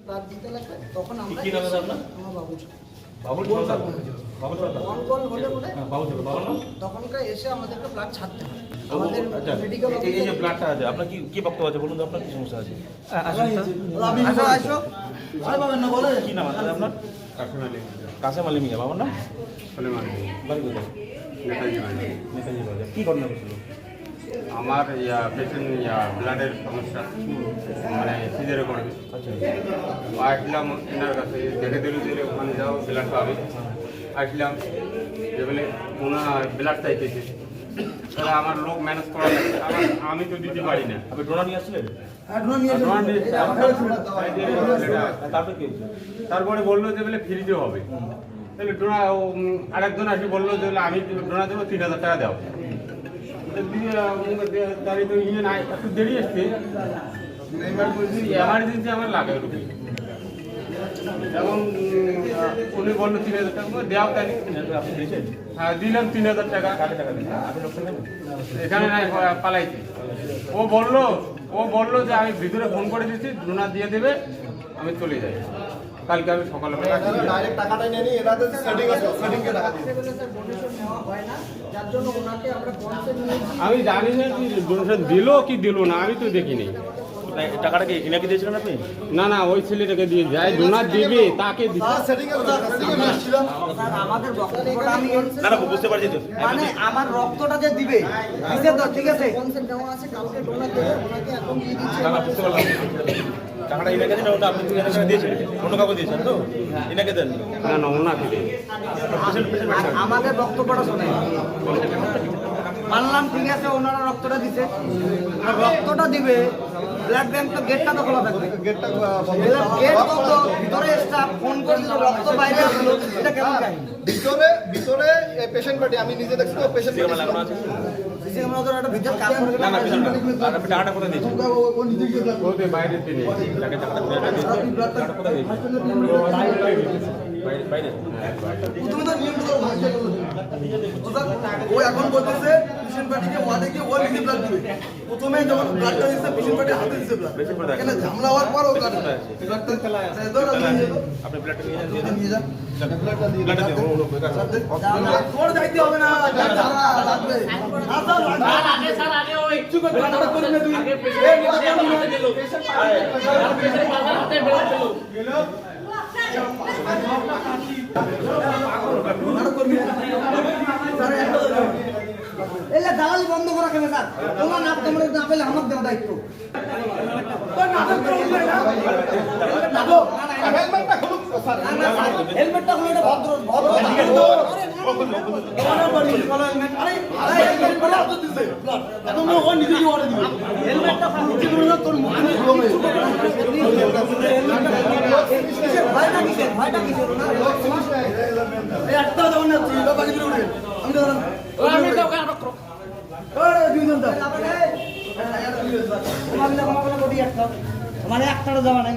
Blood দিতে লাগবে তখন আমরা কি নাম আপনার? আমার বাবু বাবুল বলে তখনকার এসে আমাদেরকে ব্লাড ছাড়তে হয়। আমাদের আচ্ছা। মেডিকেল এই- এই যে ব্লাডটা আছে আপনার কি কি বক্তব্য আছে? বলুন তো আপনার কি সমস্যা আছে? আসো। আসো কি নাম আছে আপনার? কাশিম আলী কাসেম আলী মিয়া বাবার নাম? সলেমান বাড়ি কোথায়? নেতাজি বাড়ি। নেতাজি বাজার। কি ঘটনা হয়েছিল আমার ইয়া পেশেন্ট ইয়া ব্লাডের সমস্যা। মানে সিজারে করবে আচ্ছা আসলাম এনার কাছে দেখে দিল যে ওখানে যাও ব্লাড পাবে। আসলাম যে বলে ওনার ব্লাড চাইতেছে। তাহলে আমার লোক ম্যানেজ করা লাগবে আমার আমি তো দিতে পারি না। আপনি ডোনা নিয়ে ডোনার দিয়েছে, আমাকে এটা- তারপরে বলল যে বলে ফ্রিতে হবে। তাহলে ডোনা আরেকজন আসে বলল যে বলে আমি ডোনা দেবো তিন হাজার টাকা দাও। উম, তো ইয়ে নাই দেরি এবার বলছি এমার্জেন্সি আমার বলল তিন হাজার টাকা হ্যাঁ দিলাম তিন হাজার টাকা এখানে নাই পালাইছে ও বলল ও বলল যে আমি ভিতরে ফোন করে দিচ্ছি ডোনা দিয়ে দেবে আমি চলে যাই। কালকে আমি সকালবেলা ডাইরেক্ট টাকাটা নিয়ে নিই এটাতে সেটিং আছে সেটিং কে টাকা দিই স্যার ডোনেশন নেওয়া হয় না। যার জন্য ওনাকে আমরা কনসেন্ট নিয়েছি। আমি জানি না কি ডোনেশন দিল কি দিল না আমি তো দেখিনি। টাকাটা কি ইনাকে দিয়েছিলেন আপনি? না না ওই ছেলেটাকে দিয়ে যায় ডোনার দিবে তাকে আমাদের না না বুঝতে পারছি তো। মানে আমার রক্তটা যে দিবে তো ঠিক আছে? আছে? কালকে ডোনার দেবে ওনাকে এখন দিয়ে দিচ্ছি। না না বুঝতে পারলাম। টাকাটা ইনাকে দিন ওটা আপনি তিন হাজার দিয়েছেন। অন্য কাউকে দিয়েছেন তো? ইনাকে দেন। না না ওনাকে আমাদের বক্তব্যটা শোনে মানলাম ঠিক আছে ওনারা রক্তটা দিছে। রক্তটা দিবে ব্লাড ব্যাংক তো গেটটা তো খোলা থাকবে। গেটটা গেট বন্ধ ভিতরে স্টাফ ফোন করে দিল রক্ত বাইরে আসলো এটা কেমন কাহিনী ভিতরে ভিতরে পেশেন্ট পার্টি আমি নিজে দেখছি তো পেশেন্ট সিসি ক্যামেরা তো একটা ভিতরে কাজ করে। না না পেশেন্ট না আর আপনি টাকাটা কোথায় দিয়েছেন ওতে বাইরে তিনি টাকা টাকাটা কোথায় দিয়েছেন টাকাটা কোথায় দিয়েছেন বাইরে বাইরে তুমি তো নিয়ম তো ও এখন বলতেছে পেশেন্ট পার্টিকে ওয়ার্ডে গিয়ে ও নিজে ব্লাড দিবে। প্রথমে যখন ব্লাডটা দিচ্ছে পেশেন্ট পার্টি হাতে দিচ্ছে ব্লাড এখানে ঝামেলা হওয়ার পর ও ব্লাড ব্লাডটা খেলা আছে আপনি ব্লাডটা নিয়ে যান। লাগবে। এলে দালালি বন্ধ করা কেন স্যার? তোমার নাম তোমরা না পেলে আমার দেওয়া দায়িত্ব। হেলমেটটা হলো এটা ভদ্র ভদ্র হেলমেটটা তোর একটা মানে একটারও যাওয়া নাই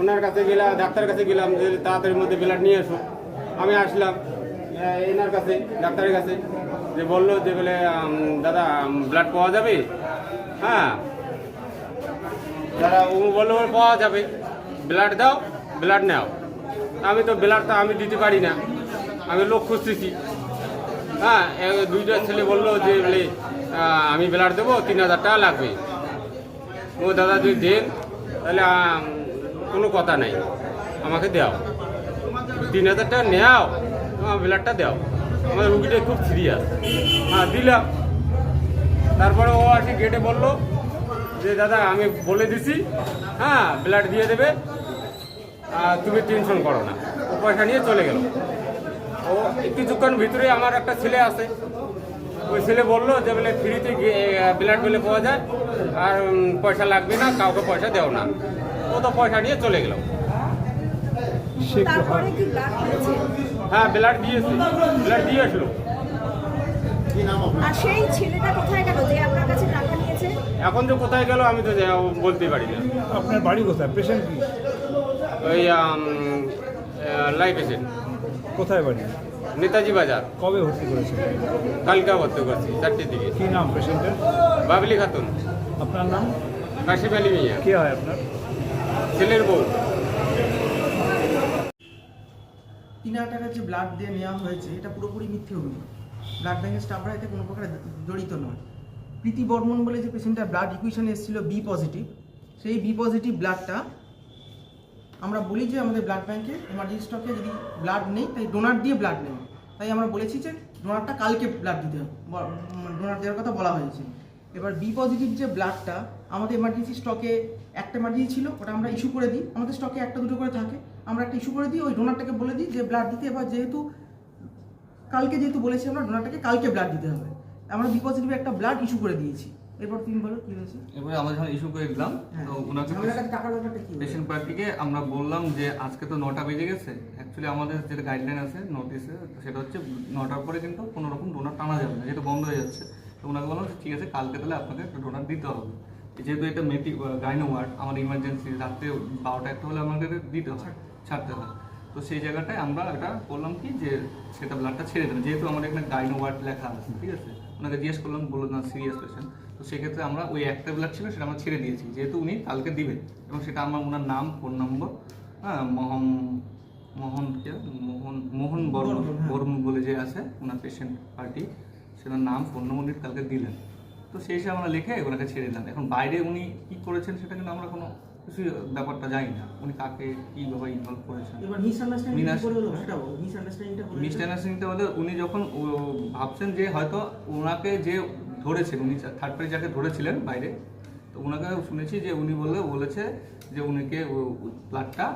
ওনার কাছে গেলাম ডাক্তারের কাছে গেলাম, যে তাড়াতাড়ির মধ্যে ব্লাড নিয়ে এসো আমি আসলাম এনার কাছে, ডাক্তারের কাছে, যে বলল যে বলে দাদা ব্লাড পাওয়া যাবে? হ্যাঁ। দাদা, ও বলল বলে, পাওয়া যাবে। ব্লাড দাও ব্লাড নাও। আমি তো ব্লাডটা আমি দিতে পারি না। আমি লোক খুঁজতেছি। হ্যাঁ দুইটা ছেলে বলল যে বলে আমি ব্লাড দেবো, তিন হাজার টাকা লাগবে। ও দাদা যদি দেন, তাহলে কোনো কথা নাই। আমাকে দাও। তিন হাজার টাকা নেও, আমার ব্লাডটা দাও। আমার রুগীটা খুব সিরিয়াস হ্যাঁ দিলাম। তারপরে ও আসি গেটে বলল যে, দাদা, আমি বলে দিছি। হ্যাঁ ব্লাড দিয়ে দেবে। আর তুমি টেনশন করো না। ও পয়সা নিয়ে চলে গেল। ও কিছুক্ষণ ভিতরে আমার একটা ছেলে আছে ওই ছেলে বলল যে, বলে ফ্রিতে ব্লাড বলে পাওয়া যায়। আর পয়সা লাগবে না, কাউকে পয়সা দেও না। ও তো পয়সা নিয়ে চলে গেল তারপরে কি ব্লাড হয়েছে? হ্যাঁ ব্লাড দিয়েছে। ব্লাড দিয়ে আসলো। আর সেই ছেলেটা কোথায় গেল? যে আপনার কাছে টাকা নিয়েছে? এখন যে কোথায় গেল আমি তো বলতে পারি না। আপনার বাড়ি কোথায়? পেশেন্ট কি? ওই লাইফ এসেন্ট কোথায় বাড়ি? নেতাজি বাজার। কবে ভর্তি করেছেন? কালকা ভর্তি করছি চারটের দিকে। কি নাম পেশেন্টের? বাবলি খাতুন। আপনার নাম? কাশিম আলী মিয়া। কে হয় আপনার? ছেলের বউ। তিন হাজার টাকার যে ব্লাড দিয়ে নেওয়া হয়েছে, এটা পুরোপুরি মিথ্যে অভিযোগ। ব্লাড ব্যাঙ্কের স্টাফরা এতে কোনো প্রকার জড়িত নয়। প্রীতি বর্মন বলে যে পেশেন্টটার ব্লাড ইকুয়েশনে এসেছিল বি পজিটিভ সেই বি পজিটিভ ব্লাডটা আমরা বলি যে আমাদের ব্লাড ব্যাঙ্কে এমার্জেন্সি স্টকে যদি ব্লাড নেই, তাই ডোনার দিয়ে ব্লাড নেওয়া। তাই আমরা বলেছি যে ডোনারটা কালকে ব্লাড দিতে ডোনার দেওয়ার কথা বলা হয়েছে। এবার বি পজিটিভ যে ব্লাডটা আমাদের এমার্জেন্সি স্টকে একটা এমার্জেন্সি ছিল ওটা আমরা ইস্যু করে দিই। আমাদের স্টকে একটা দুটো করে থাকে। আমরা একটা ইস্যু করে দিই ওই ডোনারটাকে বলে দিই যে ব্লাড দিতে। এবার যেহেতু কালকে যেহেতু বলেছি আমরা ডোনারটাকে কালকে ব্লাড দিতে হবে। আমরা বি পজিটিভ একটা ব্লাড ইস্যু করে দিয়েছি। এরপর তুমি বলো কি হয়েছে? এবারে আমরা যখন ইস্যু করে দিলাম তো ওনাকে কাছে টাকার ব্যাপারটা কি পেশেন্ট পার্টিকে আমরা বললাম যে আজকে তো নটা বেজে গেছে। অ্যাকচুয়ালি আমাদের যেটা গাইডলাইন আছে নোটিসে সেটা হচ্ছে নটার পরে কিন্তু কোনো রকম ডোনার টানা যাবে না যেটা বন্ধ হয়ে যাচ্ছে। তো ওনাকে বললাম ঠিক আছে কালকে তাহলে আপনাকে একটা ডোনার দিতে হবে। যেহেতু এটা মেটি গাইনো ওয়ার্ড আমার ইমার্জেন্সি রাত্রে বারোটা একটা হলে আমাদের দিতে হয় ছাড়তে হয়। তো সেই জায়গাটায় আমরা এটা করলাম কি যে সেটা ব্লাডটা ছেড়ে দেবেন যেহেতু আমাদের এখানে গাইনো ওয়ার্ড লেখা আছে ঠিক আছে? ওনাকে জিজ্ঞেস করলাম বলল না সিরিয়াস পেশেন্ট তো সেক্ষেত্রে আমরা ওই একটা ব্লাড ছিল সেটা আমরা ছেড়ে দিয়েছি। যেহেতু উনি কালকে দিবেন এবং সেটা আমার ওনার নাম ফোন নম্বর হ্যাঁ মোহন মোহন মোহন মোহন বর্মন বর্মন বলে যে আছে ওনার পেশেন্ট পার্টি সেটার নাম ফোন নম্বর কালকে দিলেন। তো সেই হিসাবে আমরা লিখে ওনাকে ছেড়ে দিলাম। এখন বাইরে উনি কি করেছেন সেটা কিন্তু আমরা কোনো কিছু ব্যাপারটা জানি না। উনি কাকে কীভাবে ইনভলভ করেছেন? হলো? মিসআন্ডারস্ট্যান্ডিংটা বলতে উনি যখন ভাবছেন যে হয়তো ওনাকে যে ধরেছেন উনি থার্ড পার্টি যাকে ধরেছিলেন বাইরে তো ওনাকে শুনেছি যে উনি বললে বলেছে যে উনিকে ব্লাডটা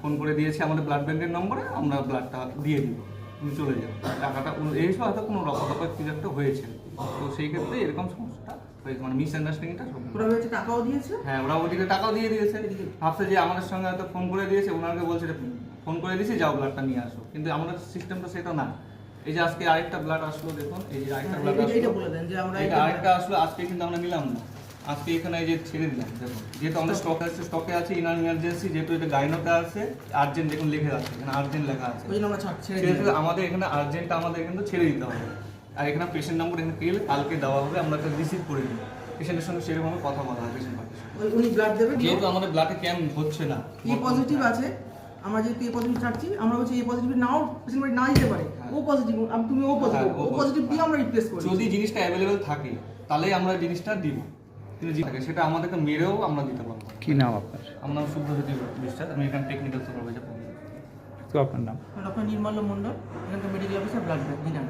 ফোন করে দিয়েছে আমাদের ব্লাড ব্যাংকের নম্বরে আমরা ব্লাডটা দিয়ে দিব। উনি চলে যান। টাকাটা এই হয়তো কোনো রকম কিছু একটা হয়েছে। তো সেই ক্ষেত্রে এরকম সমস্যাটা হয়েছে। মানে মিসআন্ডারস্ট্যান্ডিংটা ওরা হয়েছে টাকাও দিয়েছে? হ্যাঁ ওরা ওদিকে টাকাও দিয়ে দিয়েছে। ভাবছে যে আমাদের সঙ্গে হয়তো ফোন করে দিয়েছে। ওনাকে বলছে ফোন করে দিয়েছি যাও ব্লাডটা নিয়ে আসো। কিন্তু আমাদের সিস্টেমটা সেটা না। এই যে আজকে আরেকটা ব্লাড আসলো দেখুন। এই যে আরেকটা ব্লাড হ্যাঁ, আসলো। আরেকটা আসলো। আজকে কিন্তু আমরা নিলাম না। আজকে এখানে এই যে ছেড়ে দিলাম দেখুন। যেহেতু আমাদের স্টক আছে স্টকে আছে ইনার ইমার্জেন্সি যেহেতু এটা গাইনোতে আছে আর্জেন্ট দেখুন লিখে আছে এখানে আর্জেন্ট লেখা আছে। আমাদের এখানে আর্জেন্ট আমাদের কিন্তু ছেড়ে দিতে হবে। আর এখানে পেশেন্ট নাম্বার এখানে পেলে কালকে দেওয়া হবে আমরা একটা রিসিভ করে দিই পেশেন্টের সঙ্গে সেরকম কথা বলা হয় পেশেন্ট উনি ব্লাড দেবে যেহেতু আমাদের ব্লাডে ক্যাম্প হচ্ছে না এ পজিটিভ আছে আমরা যেহেতু এ পজিটিভ ছাড়ছি আমরা বলছি এ পজিটিভ নাও পেশেন্ট না দিতে পারে। ও পজিটিভ তুমি ও পজিটিভ হ্যাঁ, ও পজিটিভ দিয়ে আমরা রিপ্লেস করি যদি জিনিসটা অ্যাভেলেবেল থাকে তাহলেই আমরা জিনিসটা দিব। কিন্তু যদি থাকে সেটা আমাদেরকে মেরেও আমরা দিতে পারব কি নাম আপনার? আমার নাম শুভজ্যোতি বিশ্বাস আমি এখানে টেকনিক্যাল সুপারভাইজার তো আপনার নাম? ডক্টর নির্মল মণ্ডল এখানকার মেডিকেল অফিসার ব্লাড ব্যাংক দিনান